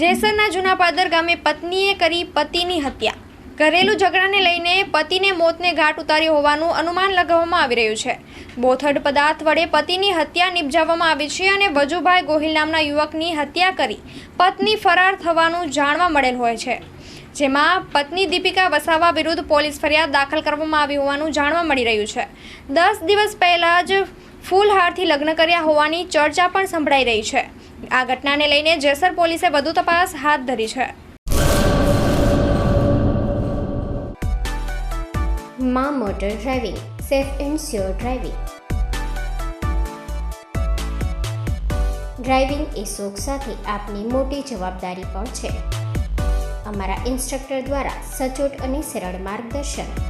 જેસરના જૂના પાદર ગામે પત્નીએ કરી પતિની હત્યા. ઘરેલું ઝઘડાને લઈને પતિને મોતને ઘાટ ઉતાર્યો હોવાનું અનુમાન લગાવવામાં આવી રહ્યું છે. બોથડ પદાર્થ વડે પતિની હત્યા નિપજાવવામાં આવી છે અને વજુભાઈ ગોહિલ નામના યુવકની હત્યા કરી પત્ની ફરાર થવાનું જાણવા મળેલ હોય છે. જેમાં પત્ની દીપિકા વસાવા વિરુદ્ધ પોલીસ ફરિયાદ દાખલ કરવામાં આવી હોવાનું જાણવા મળી રહ્યું છે. દસ દિવસ પહેલાં જ ફૂલહારથી લગ્ન કર્યા હોવાની ચર્ચા પણ સંભળાઈ રહી છે. આ ઘટનાને લઈને જેસર પોલીસે વધુ તપાસ હાથ ધરી છે. મા motor driving, safe and sure driving. Driving એ શોખ સાથે આપની મોટી જવાબદારી પણ છે. અમારા ઇન્સ્ટ્રક્ટર દ્વારા સચોટ અને સરળ માર્ગદર્શન.